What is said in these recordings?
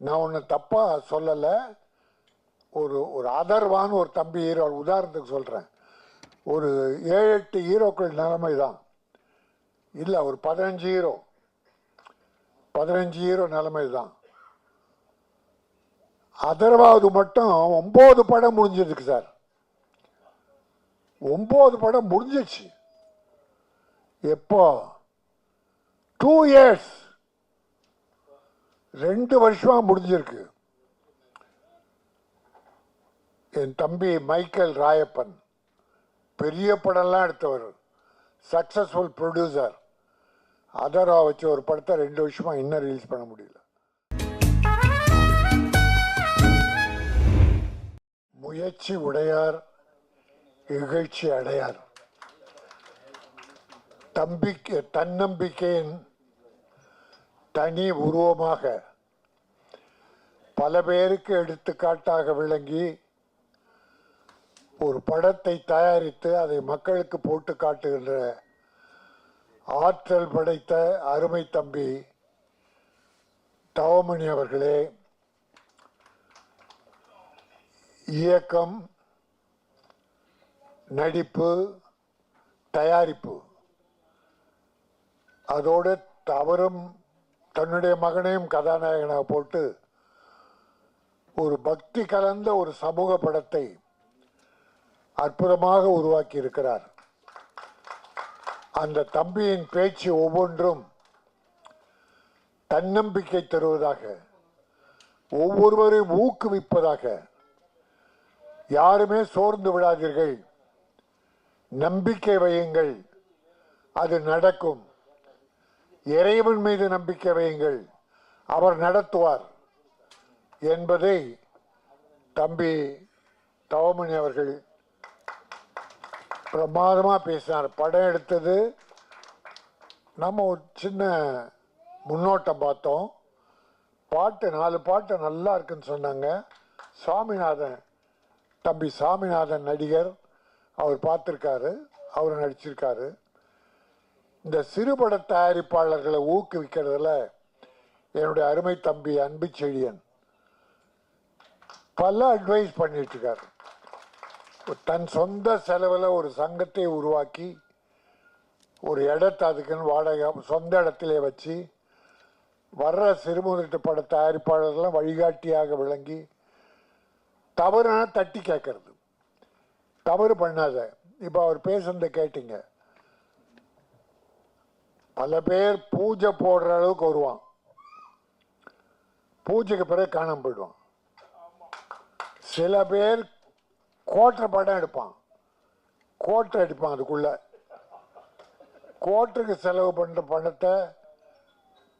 நான் ஒன்று தப்பாக சொல்லலை. ஒரு ஒரு அதர்வான்னு ஒரு தம்பி ஹீரோ உதாரணத்துக்கு சொல்கிறேன் ஒரு ஏழு எட்டு ஹீரோக்கள் நிலைமை தான் இல்லை ஒரு பதினஞ்சு ஹீரோ பதினஞ்சு ஹீரோ நிலைமை தான் அதர்வாவது மட்டும் ஒம்பது படம் முடிஞ்சிருக்கு சார். ஒம்பது படம் முடிஞ்சிச்சு எப்போ? டூ இயர்ஸ் ரெண்டு வருஷமாக முடிஞ்சிருக்கு. என் தம்பி மைக்கேல் ராயப்பன் பெரிய படம்லாம் எடுத்தவர் சக்ஸஸ்ஃபுல் ப்ரொடியூசர். அதரா வச்சு ஒரு படத்தை ரெண்டு வருஷமா இன்னும் ரிலீஸ் பண்ண முடியல. முயற்சி உடையார் இகழ்ச்சி அடையார். தம்பிக்கை தன்னம்பிக்கையின் தனி உருவமாக பல பேருக்கு எடுத்துக்காட்டாக விளங்கி ஒரு படத்தை தயாரித்து அதை மக்களுக்கு போட்டு காட்டுகின்ற ஆற்றல் படைத்த அருமை தம்பி தவமணி அவர்களே இயக்கம் நடிப்பு தயாரிப்பு. அதோடு தவறும் தன்னுடைய மகனையும் கதாநாயகனாக போட்டு ஒரு பக்தி கலந்த ஒரு சமூக படத்தை அற்புதமாக உருவாக்கி இருக்கிறார் அந்த தம்பியின் பேச்சு ஒவ்வொன்றும் தன்னம்பிக்கை தருவதாக ஒவ்வொருவரையும் ஊக்குவிப்பதாக. யாருமே சோர்ந்து விடாதீர்கள். நம்பிக்கை வையுங்கள். அது நடக்கும். இறைவன் மீது நம்பிக்கை வையுங்கள். அவர் நடத்துவார் என்பதை தம்பி தவமணி அவர்கள் பிரமாதமாக பேசினார். படம் எடுத்தது. நம்ம ஒரு சின்ன முன்னோட்டம் பார்த்தோம். பாட்டு நாலு பாட்டு நல்லா இருக்குன்னு சொன்னாங்க. சாமிநாதன் தம்பி சாமிநாதன் நடிகர் அவர் பார்த்துருக்காரு. அவர் நடிச்சிருக்காரு. இந்த சிறுபட தயாரிப்பாளர்களை ஊக்குவிக்கிறதுல என்னுடைய அருமை தம்பி அன்பு செழியன் பல அட்வைஸ் பண்ணிட்டுருக்கார். தன் சொந்த செலவில் ஒரு சங்கத்தை உருவாக்கி ஒரு இடத்தை அதுக்குன்னு வாடகை சொந்த இடத்திலே வச்சு வர்ற சிறுமுதிட்டு பட தயாரிப்பாளர்கள்லாம் வழிகாட்டியாக விளங்கி தவறுனா தட்டி கேட்கறது. தவறு பண்ணாத. இப்போ அவர் பேசுனதை கேட்டீங்க. பல பேர் பூஜை போடுற அளவுக்கு வருவான். பூஜைக்கு பிறகு காணாமல் போயிடுவான். சில பேர் கோட்டை படம் எடுப்பான். கோட்டை அடிப்பான் அதுக்குள்ள. கோட்டுக்கு செலவு பண்ணுற பணத்தை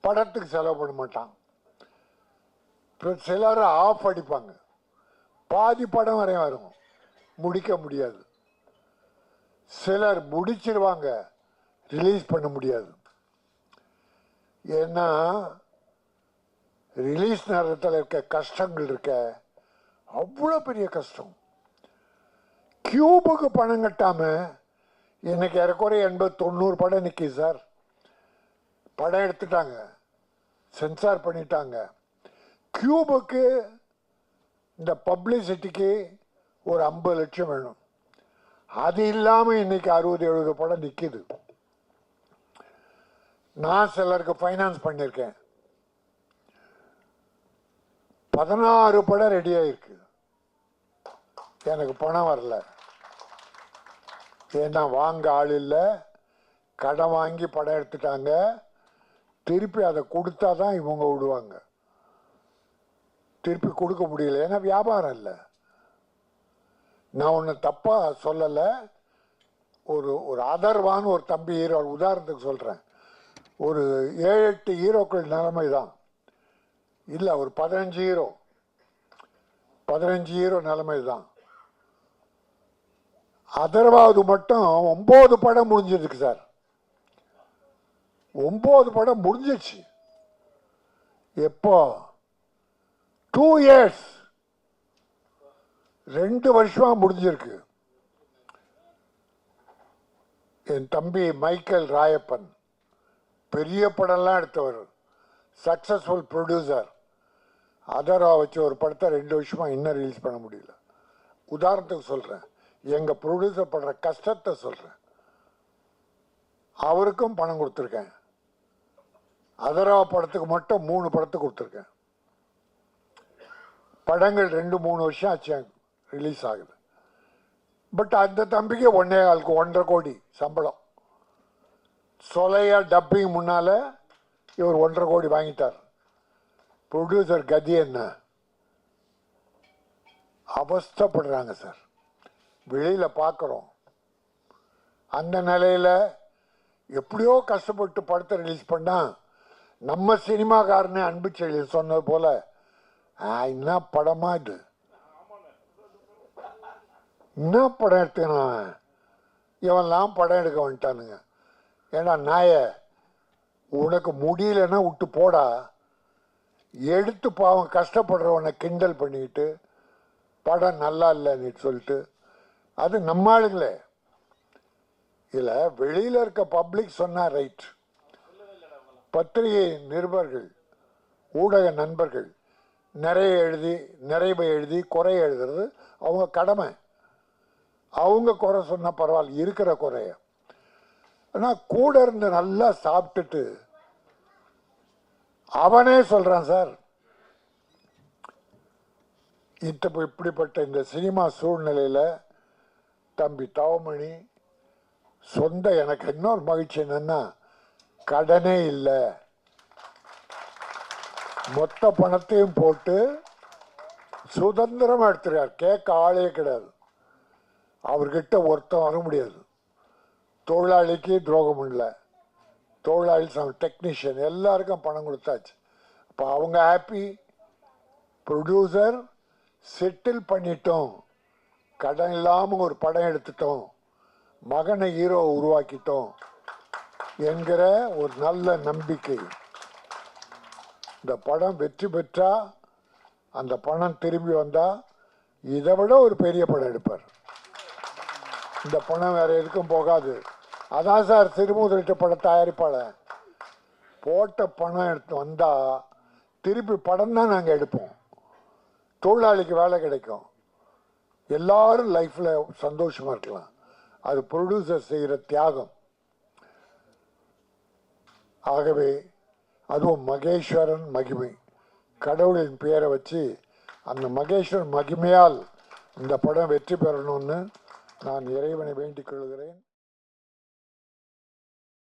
படத்துக்கு செலவு பண்ண மாட்டான். அப்புறம் சிலர் ஆஃப் அடிப்பாங்க. பாதி படம் வரையும் வரும். முடிக்க முடியாது. சிலர் முடிச்சிருவாங்க. ரிலீஸ் பண்ண முடியாது. ஏன்னா ரிலீஸ் நேரத்தில் இருக்க கஷ்டங்கள் இருக்க அவ்வளோ பெரிய கஷ்டம். கியூபுக்கு பணம் கட்டாமல் இன்னைக்கு ஏறக்குறைய எண்பது தொண்ணூறு படம் நிற்கி சார் படம் எடுத்துட்டாங்க. சென்சார் பண்ணிட்டாங்க. கியூபுக்கு இந்த பப்ளிசிட்டிக்கு ஒரு ஐம்பது லட்சம் வேணும். அது இல்லாமல் இன்னைக்கு அறுபது எழுபது படம் நிற்கிது நான் சிலருக்கு ஃபைனான்ஸ் பண்ணியிருக்கேன். பதினாறு படம் ரெடி ஆயிருக்கு. எனக்கு பணம் வரல. ஏன்னா வாங்க ஆள் இல்லை. கடன் வாங்கி படம் எடுத்துட்டாங்க. திருப்பி அதை கொடுத்தா தான் இவங்க விடுவாங்க. திருப்பி கொடுக்க முடியல. ஏன்னா வியாபாரம் இல்லை. நான் ஒன்று தப்பாக சொல்லலை. ஒரு ஒரு அதர்வான்னு ஒரு தம்பி ஹீரோ உதாரணத்துக்கு சொல்கிறேன் ஒரு ஏழு எட்டு ஹீரோக்கள் நிலைமை தான் இல்லை ஒரு பதினஞ்சு ஹீரோ. பதினஞ்சு ஹீரோ நிலைமை தான் அதர்வாவது மட்டும் ஒம்பது படம் முடிஞ்சிருக்கு சார். ஒம்பது படம் முடிஞ்சிச்சு எப்போ? டூ இயர்ஸ் ரெண்டு வருஷமாக முடிஞ்சிருக்கு. என் தம்பி மைக்கேல் ராயப்பன். பெரிய படம்லாம் எடுத்தவர். சக்ஸஸ்ஃபுல் ப்ரொடியூசர் அதரா வச்சு ஒரு படத்தை ரெண்டு வருஷமாக இன்னும் ரிலீஸ் பண்ண முடியல. உதாரணத்துக்கு சொல்கிறேன் எங்கள் ப்ரொடியூசர் படுற கஷ்டத்தை சொல்கிறேன் அவருக்கும் பணம் கொடுத்துருக்கேன். அதரா படத்துக்கு மட்டும் மூணு படத்துக்கு கொடுத்துருக்கேன். படங்கள் ரெண்டு மூணு வருஷம் ஆச்சு ரிலீஸ் ஆகுது. பட் அந்த தம்பிக்கு ஒன்றே ஆளுக்கு ஒன்றரை கோடி சம்பளம். சொலையா டப்பிங் முன்னால் இவர் ஒன்றரை கோடி வாங்கிட்டார். ப்ரொடியூசர் கதி என்ன? அவஸ்தப்படுறாங்க சார் வெளியில் பார்க்குறோம் அந்த நிலையில் எப்படியோ கஷ்டப்பட்டு படத்தை ரிலீஸ் பண்ணால் நம்ம சினிமாக்காரனே அன்பு செயலில் சொன்னது போல் "ஆ, என்ன படமா இது? என்ன படம் எடுத்துக்கிறான் இவன்லாம் படம் எடுக்க வந்துட்டானுங்க. ஏன்னா நாய உனக்கு முடியலன்னா விட்டு போடா. எடுத்து பாவம் கஷ்டப்படுறவனை கிண்டல் பண்ணிக்கிட்டு படம் நல்லா இல்லைன்னு சொல்லிட்டு அது நம்ம ஆளுங்களே. இதில் வெளியில் இருக்க பப்ளிக் சொன்னால் ரைட். பத்திரிகை நிருபர்கள் ஊடக நண்பர்கள் நிறைய எழுதி நிறைவை எழுதி குறை எழுதுறது அவங்க கடமை. அவங்க குறை சொன்னால் பரவாயில்ல இருக்கிற குறைய. ஆனா கூட இருந்து நல்லா சாப்பிட்டுட்டு அவனே சொல்றான் சார் இப்போ இப்படிப்பட்ட இந்த சினிமா சூழ்நிலையில் தம்பி தவமணி சொந்த எனக்கு இன்னொரு மகிழ்ச்சி என்னென்னா கடனே இல்லை. மொத்த பணத்தையும் போட்டு சுதந்திரமாக எடுத்துருக்கார். கேட்க ஆளே கிடையாது. அவர்கிட்ட ஒருத்தன் வர முடியாது. தொழிலாளிக்கு துரோகம் இல்லை. தொழிலாளி டெக்னீஷியன் எல்லாருக்கும் பணம் கொடுத்தாச்சு. அப்போ அவங்க ஹாப்பி ப்ரொடியூசர் செட்டில் பண்ணிட்டோம். கடன் இல்லாமல் ஒரு படம் எடுத்துட்டோம். மகனை ஹீரோ உருவாக்கிட்டோம் என்கிற ஒரு நல்ல நம்பிக்கை. இந்த படம் வெற்றி பெற்றா அந்த பணம் திரும்பி வந்தா இதை விட ஒரு பெரிய படம் எடுப்பார். இந்த பணம் வேற எதுக்கும் போகாது. அதான் சார் திருமுதலிட்ட பட தயாரிப்பாளர். போட்ட பணம் எடுத்து வந்தால் திருப்பி படம் தான் நாங்கள் எடுப்போம். தொழிலாளிக்கு வேலை கிடைக்கும். எல்லாரும் லைஃப்பில் சந்தோஷமாக இருக்கலாம். அது ப்ரொடியூசர் செய்கிற தியாகம். ஆகவே அதுவும் மகேஸ்வரன் மகிமை. கடவுளின் பெயரை வச்சு அந்த மகேஸ்வரன் மகிமையால் இந்த படம் வெற்றி பெறணும்னு நான் இறைவனை வேண்டிக் கொள்கிறேன்.